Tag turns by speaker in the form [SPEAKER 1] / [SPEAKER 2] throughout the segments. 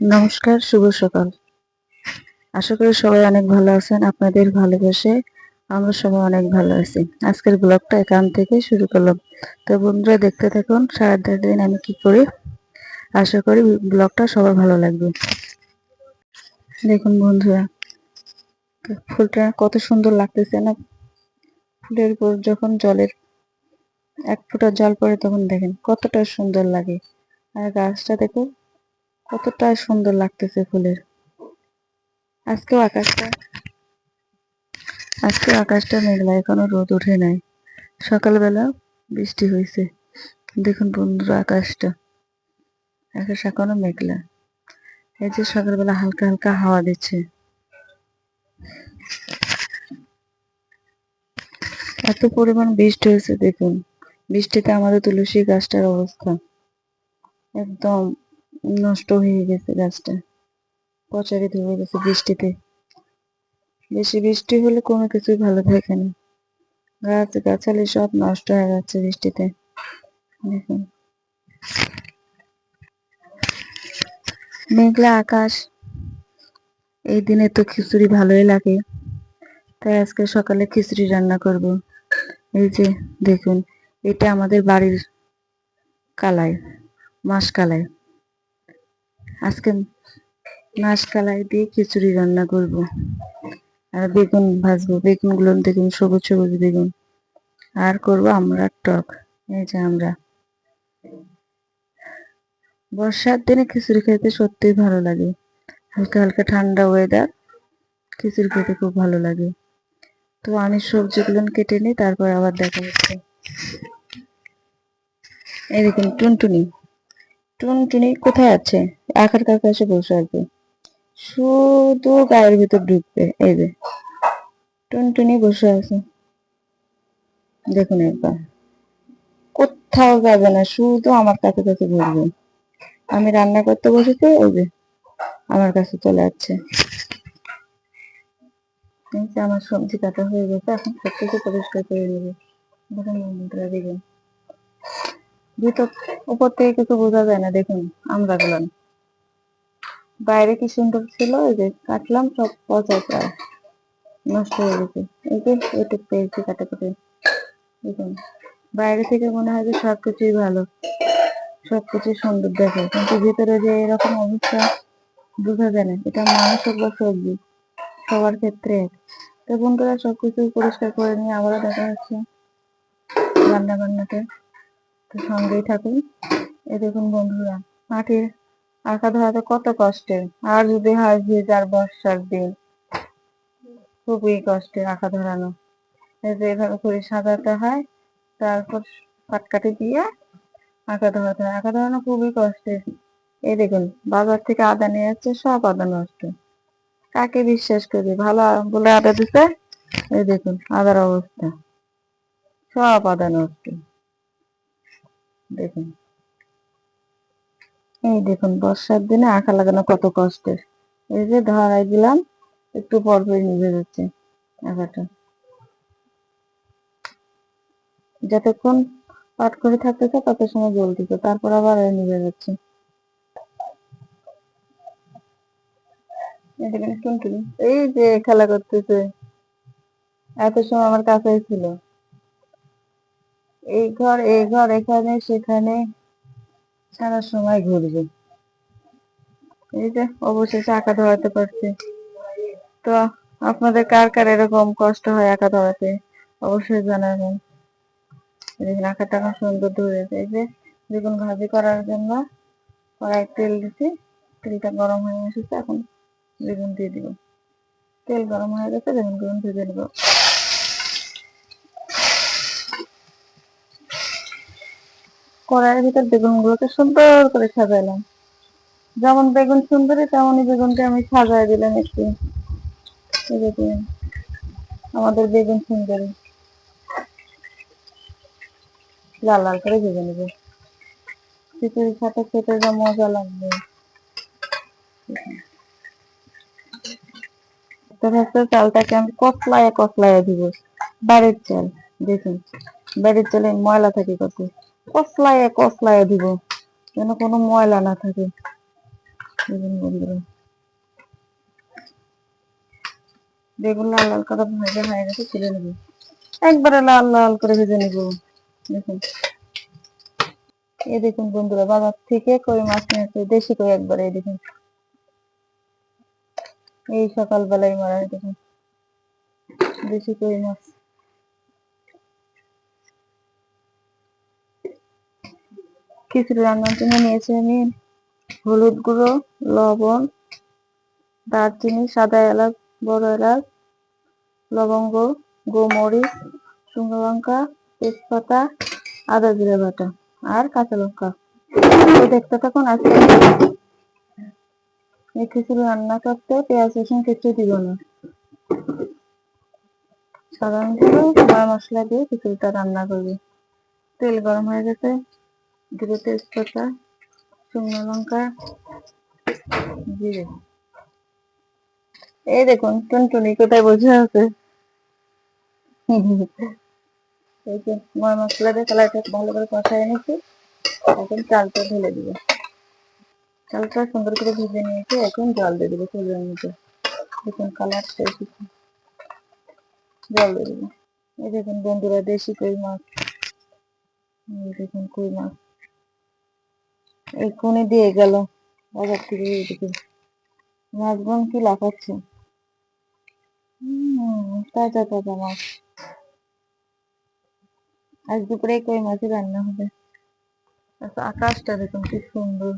[SPEAKER 1] নমস্কার, শুভ সকাল। আশা করি সবাই অনেক ভালো আছেন, আপনাদের ভালোবাসে আমরা সবাই অনেক ভালো আছি। আজকের ব্লগটা এখান থেকে শুরু করলাম। তো বন্ধুরা, দেখতে থাকুন সারাটা দিন আমি কি করি। আশা করি ব্লগটা সবার ভালো লাগবে। দেখুন বন্ধুরা, ফুলটা কত সুন্দর লাগতেছে না? ফুলের উপর যখন জলের এক ফোঁটা জল পড়ে তখন দেখেন কতটা সুন্দর লাগে। আর গাছটা দেখো কতটা সুন্দর লাগতেছে ফুলের। আজকেও আকাশটা আজকে আকাশটা মেঘলা, এখনও রোদ ওঠে নাই। সকালবেলা বৃষ্টি হয়েছে দেখুন বন্ধুরা আকাশটা, আকাশ এখনও মেঘলা। এই যে সকালবেলা হালকা হালকা হাওয়া দিচ্ছে। এত পরিমাণ বৃষ্টি হয়েছে দেখুন। বৃষ্টিতে আমাদের তুলসী গাছটার অবস্থা। একদম নষ্ট হয়ে গেছে গাছটা। পচারি ধরে গেছে বৃষ্টিতে। বেশি বৃষ্টি হলে কোনো কিছুই ভালো থাকে না। গাছ গাছালি সব নষ্ট হয়ে যাচ্ছে বৃষ্টিতে। দেখুন। মেঘলা আকাশ। এই দিনে তো খিচুড়ি ভালোই লাগে। তাই আজকে সকালে খিচুড়ি রান্না করব। এই যে, দেখুন, এটা আমাদের বাড়ির কালাই মাস কালাই আজকে কালাই দিয়ে খিচুড়ি রান্না করব। আর বেগুন ভাজবো। বেগুনগুলো দেখুন সবুজ সবুজ বেগুন। আর করব আমরা টক। এই যে আমরা। বর্ষার দিনে খিচুড়ি খেতে সত্যিই ভালো লাগে। হালকা হালকা ঠান্ডা ওয়েদার খিচুড়ি খেতে খুব ভালো লাগে। তো আমি সবজিগুলো কেটে নিই, তারপর আবার দেখা হচ্ছে। এই দেখুন টুনটুনি। টুনটুনি কোথায় আছে? আখার কাছে এসে বসে আছে। শুধু গায়ের ভিতর ঢুকবে, এই যে। টুনটুনি বসে আছে। দেখুন একবার। কোথাও যাবে না, শুধু আমার কাছে কাছে ঘুরবে। আমি রান্না করতে বসেছি ওই যে, আমার কাছে চলে যাচ্ছে আমার সবজি কাটা হয়ে গেছে, এখন সব কিছু পরিষ্কার করে নেবে। দেখুন বন্ধুরা দেখুন ভিতর উপর থেকে কিছু বোঝা যায় না, দেখুন আমরা গুলান বাইরে কি সুন্দর ছিল, এই যে কাটলাম, সব পচা প্রায় নষ্ট হয়ে গেছে। এই যে এটা পেয়েছি কাটে কাটে দেখুন, বাইরে থেকে মনে হয় যে সবকিছুই ভালো সবকিছু সুন্দর দেখে। কিন্তু ভিতরে যে এরকম অবস্থা, বোঝা যায় না। এটা মানুষ হোক বা সবজি, সবার ক্ষেত্রে তো বন্ধুরা, সবকিছু পরিষ্কার করে নিয়ে আবারও দেখা হচ্ছে রান্না বান্নাতে তো সঙ্গেই থাকুন। এ দেখুন বন্ধুরা, মাটির আঁকা ধরাতে কত কষ্টের। আর যদি হয় ভেজার বর্ষার দিন, খুবই কষ্টের আঁকা ধরানো। এই যে এভাবে করে সাজাতে হয়, তারপর কাটকাটি দিয়ে আঁকা ধরাতে হয়। আঁকা ধরানো খুবই কষ্টের। এই দেখুন, বাজার থেকে আদা নিয়ে যাচ্ছে সব আদা নষ্ট। কাকে বিশ্বাস করি, ভালো বলে আদা দিতে, এই দেখুন, আদার অবস্থা। সব আদা নষ্ট। দেখুন। এই দেখুন, বর্ষার দিনে আঁকা লাগানো কত কষ্টের। এই যে ধরাই দিলাম, একটু পর পর নিভে যাচ্ছে আঁকাটা। যতক্ষণ পাট করে থাকতেছে তত সময় জ্বলতেছে তারপর আবার নিভে যাচ্ছে। এই যে খেলা করতেছে। এত সময় আমার কাছেই ছিল। এই ঘর এই ঘর, এখানে, সেখানে। সারা সময় ঘুরবে। এই যে, অবশেষে আঁকা ধরাতে পারছে। তো, আপনাদের কার কার এরকম কষ্ট হয় আঁকা ধরাতে? অবশ্যই জানাবেন। আঁকাটা সুন্দর ধরেছে। এই যে, বেগুন ভাজি করার জন্য কড়াই তেল দিচ্ছি। তেলটা গরম হয়ে এসেছে, এখন বেগুন দিয়ে দিব। তেল গরম হয়ে গেছে বেগুন বেগুন ভেজে নেব। কড়াইয়ের ভিতর বেগুন গুলোকে সুন্দর করে সাজাইলাম। যেমন বেগুন সুন্দরী, তেমনই বেগুনকে আমি সাজাই দিলাম একটু। আমাদের বেগুন সুন্দরী। লাল লাল করে ভেজে নেব। খিচুড়ির সাথে খেতে যা মজা লাগবে। চালটাকে আমি কসলায় কসলায় দিব। বাড়ির চাল, দেখুন। বাড়ির চালে ময়লা থাকে কত। কসলায় কসলায় দিব। যেন কোনো ময়লা না থাকে। বেগুন লাল লাল করে ভাজা হয়ে গেছে, তুলে নেব। একবারে লাল লাল করে ভেজে নেব। দেখুন। এই দেখুন বন্ধুরা, বাজার থেকে কই মাছ নিয়েছে দেশি কই একবারে দেখুন। এই সকালবেলায় মারা দেখুন। দেশি কই মাছ। খিচুড়ি রান্নার জন্য নিয়েছি আমি হলুদ গুঁড়ো, লবণ, দারচিনি, সাদা এলাচ, বড় এলাচ, লবঙ্গ, গোমরিচ, শুকনো লঙ্কা, তেজপাতা, আদা জিরে বাটা আর কাঁচা লঙ্কা। দেখতে থাকুন আজকে এই খিচুড়ি রান্না করতে পেঁয়াজ, রসুন কিছু দিব না। সাধারণত মশলা দিয়ে খিচুড়িটা রান্না করবি তেল গরম হয়ে গেছে। দিয়ে তেজপাতা শুকনো লঙ্কা জিরে এই দেখুন, টুনটুনি কোথায় বসে আছে? এই যে ময় মশলা দিয়ে কলাইটা ভালো করে কষায় নিয়েছি এখন চালটা ঢেলে দিব। চালটা সুন্দর করে ভেজে নিয়েছি, এখন জল দিয়ে দেবো চুলের মধ্যে। দেখুন কালারটা এসেছে। জল দিয়ে দেবো। এই দেখুন বন্ধুরা, দেশি কই মাছ। দেখুন, কই মাছ। এই কোণে দিয়ে গেল। বাজার থেকে এদিকে। দেখুন মাছগুলো কি লাফাচ্ছে? তাজা তাজা মাছ আজ দুপুরে কই মাছের রান্না হবে? আকাশটা দেখুন কি সুন্দর।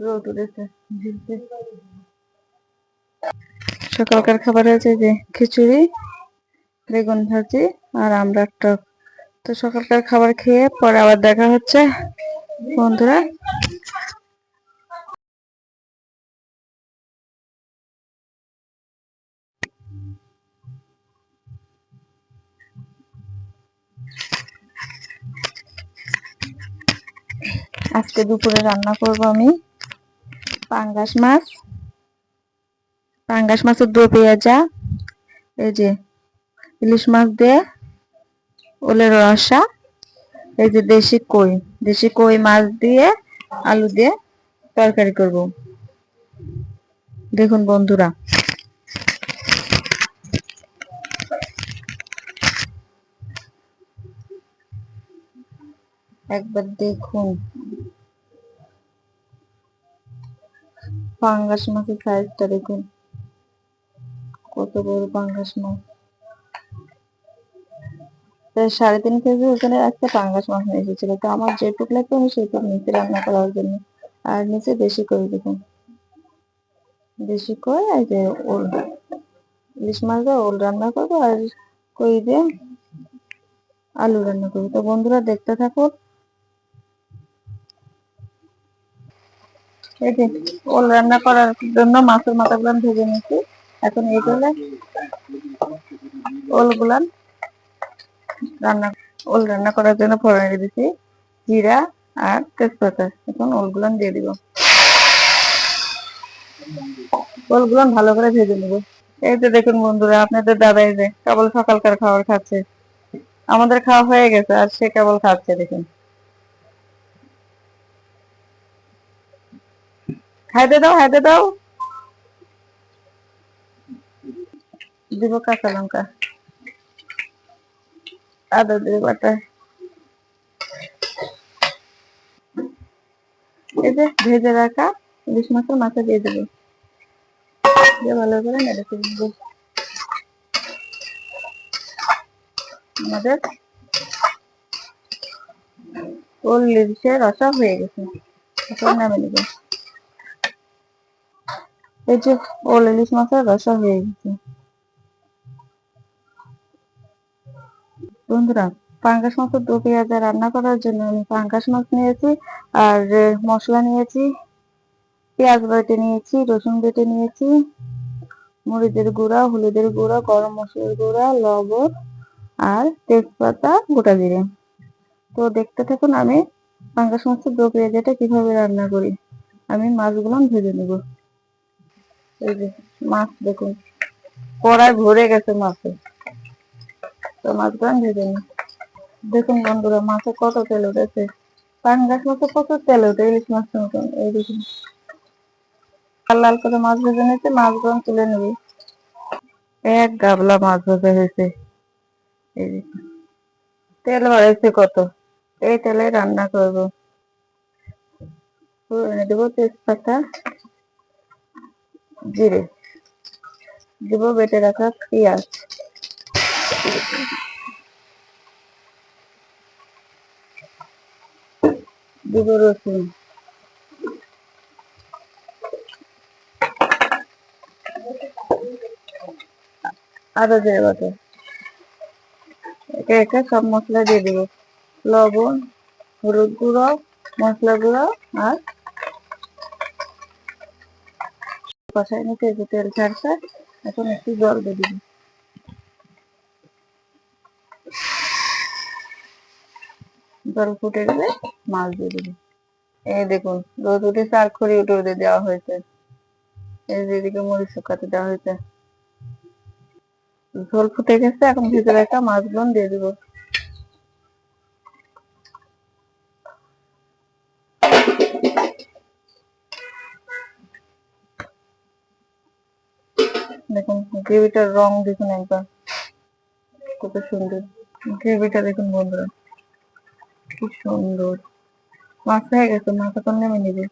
[SPEAKER 1] রোদ উঠেছে সকালকার খাবার হয়েছে যে খিচুড়ি, বেগুন ভাজি আর আমরা টক। তো সকালকার খাবার খেয়ে পরে আবার দেখা হচ্ছে। বন্ধুরা। আজকে দুপুরে রান্না করব আমি পাঙ্গাস মাছ। পাঙ্গাস মাছের দো পেঁয়াজা, এই যে ইলিশ মাছ দিয়ে ওলের রসা, এই যে দেশি কই দেশি কই মাছ দিয়ে, আলু দিয়ে তরকারি করব। দেখুন বন্ধুরা। একবার দেখুন। পাঙ্গাস মাছের সাইজটা দেখুন। কত বড় পাঙ্গাস মাছ। সাড়ে তিন কেজি ওখানে একটা পাঙ্গাস মাছ নিয়ে এসেছিল। তো আমার যেটুক লাগবে আমি সেটুক নিচে রান্না করার জন্য। আর নিচে বেশি করে দেখুন বেশি করে এই যে ওল ইলিশ মাছ দিয়ে ওল রান্না করব আর কই দিয়ে আলু রান্না করব। তো বন্ধুরা দেখতে থাকুন এই যে ওল রান্না করার জন্য মাছের মাথাগুলো ভেজে নিয়েছি। এখন এইগুলো ওলগুলো রান্না, ওল রান্না করার জন্য ফোড়নে দিয়েছি, জিরা আর তেজপাতা। এখন ওলগুলো দিয়ে দিব। ওলগুলো ভালো করে ভেজে নেব। এই তো দেখুন বন্ধুরা, আপনাদের দাদাই যে কেবল সকালকার খাবার খাচ্ছে। আমাদের খাওয়া হয়ে গেছে, আর সে কেবল খাচ্ছে, দেখুন। খাইতে দাও খাইতে দাও। দিব কাঁচা লঙ্কা। আদা দিয়ে এই যে ভেজে রাখা ইলিশ মাছের মাথা দিয়ে দেবো। দিয়ে ভালো করে নেড়ে নেব। আমাদের ওল ইলিশের রসা হয়ে গেছে। এখন নামে নেব। এই যে ওল ইলিশ মাছের রসা হয়ে গেছে। বন্ধুরা, পাঙ্গাস মাছের দু পেঁয়াজা রান্না করার জন্য আমি পাঙ্গাস মাছ নিয়েছি আর মশলা নিয়েছি, পেঁয়াজ বেটে নিয়েছি, রসুন বেটে নিয়েছি, মরিচের গুঁড়া, হলুদের গুঁড়া, গরম মশলার গুঁড়া, লবণ আর তেজপাতা, গোটা জিরে। তো দেখতে থাকুন আমি পাঙ্গাস মাছের দো পেঁয়াজাটা কীভাবে রান্না করি। আমি মাছগুলো ভেজে নেব। এই যে মাছ দেখুন কড়ায় ভরে গেছে মাছে। তো মাছগুলো ভেজে নিই দেখুন বন্ধুরা, মাছে কত তেল উঠেছে। পাঙ্গাস মাছে প্রচুর তেল ওঠে ইলিশ মাছ মতন এই দেখুন। লাল লাল করে মাছ ভেজে নিতে মাছগুলো তুলে নেবে। এক গাবলা মাছ ভাজা হয়েছে। এই দেখুন, তেল বাড়াইছে কত। এই তেলে রান্না করব। এনে দেবো জিরে। দেবো বেটে রাখা পেঁয়াজ। দিব রসুন। আদা জিরে একে একে সব মশলা দিয়ে দিব। লবণ, হলুদ গুঁড়ো, মশলা গুঁড়ো আর কষাই নিতে তেল ছাড়ছে, এখন একটু জল দিয়ে দিব। জল ফুটে গেলে মাছ দিয়ে দিব। এই দেখুন, রোদ উঠেছে আর খড়ি উঠে উঠে দেওয়া হয়েছে। এই যে এদিকে মরিচ শুকাতে দেওয়া হয়েছে। ঝোল ফুটে গেছে, এখন ভিতরে একটা মাছ মাছগুলো দিয়ে দিব। দেখুন, গ্রেভিটার রং দেখুন একবার। কত সুন্দর। গ্রেভিটা দেখুন বন্ধুরা। কি সুন্দর। মাছ হয়ে গেছে মাছ এখন নেমে নিবে।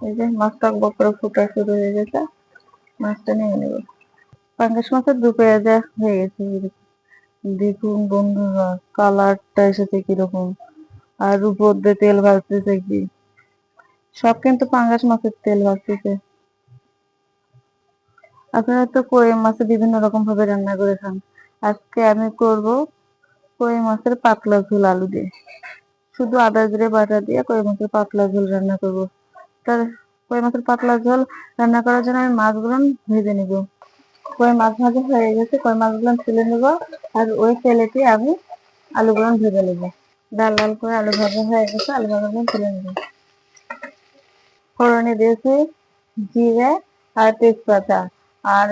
[SPEAKER 1] এই যে, মাছটা বকরে ফুটা শুরু হয়ে গেছে, মাছটা নেমে নেবে। পাঙ্গাস মাছের দু পেঁয়াজা হয়ে গেছে দেখুন। দেখুন বন্ধুরা, কালারটা এসেছে কীরকম। আর উপর দিয়ে তেল ভাজতেছে কি? সব কিন্তু পাঙ্গাস মাছের তেল ভাজতেছে। আপনারা তো কই মাছে বিভিন্ন রকম ভাবে রান্না করে খান। আজকে আমি করব কই মাছের পাতলা ঝোল আলু দিয়ে। শুধু আদা জিরে বাটা দিয়ে কই মাছের পাতলা ঝোল রান্না করব। তার কই মাছের পাতলা ঝোল রান্না করার জন্য আমি মাছগুলো ভেজে নিব। কই মাছ ভাজা হয়ে গেছে, কই মাছগুলো তুলে নেব আর ওই তেলেতে আমি আলুগুলো ভেজে নেব। ডাল লাল করে আলু ভাজা হয়ে গেছে, আলু ভাজাগুলো তুলে নেব। ফোড়নে দিয়েছি জিরে আর তেজপাতা আর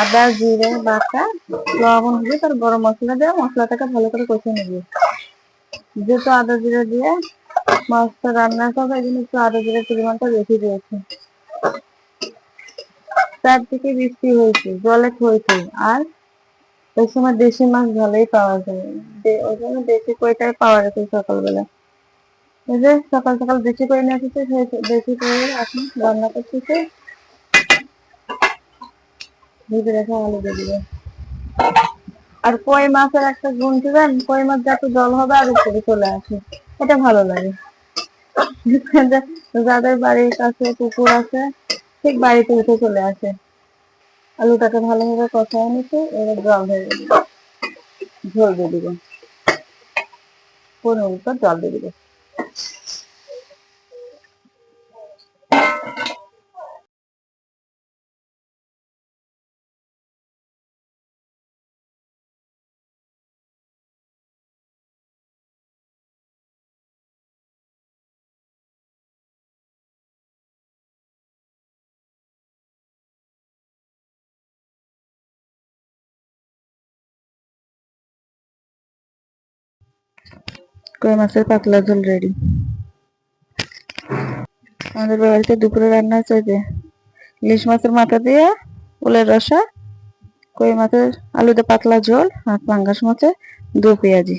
[SPEAKER 1] আদা জিরে বাটা লবণ দিয়ে তার গরম মশলা দিয়ে মশলাটাকে ভালো করে কষে নেবে। যেহেতু আদা জিরে দিয়ে মাছটা রান্না করব এই জন্য একটু আদা জিরের পরিমাণটা বেশি দিয়েছি। চারদিকে বৃষ্টি হয়েছে, জলে হয়েছে আর ওই সময় দেশি মাছ ভালোই পাওয়া যায়। ওই জন্য দেশি কইটাই পাওয়া গেছে সকালবেলা। এই যে সকাল সকাল দেশি করে নিয়ে এসেছে দেশি করে এখন রান্না করতেছে। ভেজে রাখা আলু দিয়ে আর কই মাছের একটা গুণ দিবেন? কই মাছ যত জল হবে আর উপরে চলে আসে এটা ভালো লাগে। যাদের বাড়ির কাছে পুকুর আছে, ঠিক বাড়িতে উঠে চলে আসে। আলুটাকে ভালোভাবে কষায় নিতে এবার জল হয়ে ঝোল দিয়ে দিবে পনেরো জল দিয়ে দিবে কই মাছের পাতলা ঝোল রেডি আমাদের বাড়িতে দুপুরে রান্না হচ্ছে যে ইলিশ মাছের মাথা দিয়ে, উলের রসা, কই মাছের আলুতে পাতলা ঝোল আর পাঙ্গাস মাছে দু পেঁয়াজি।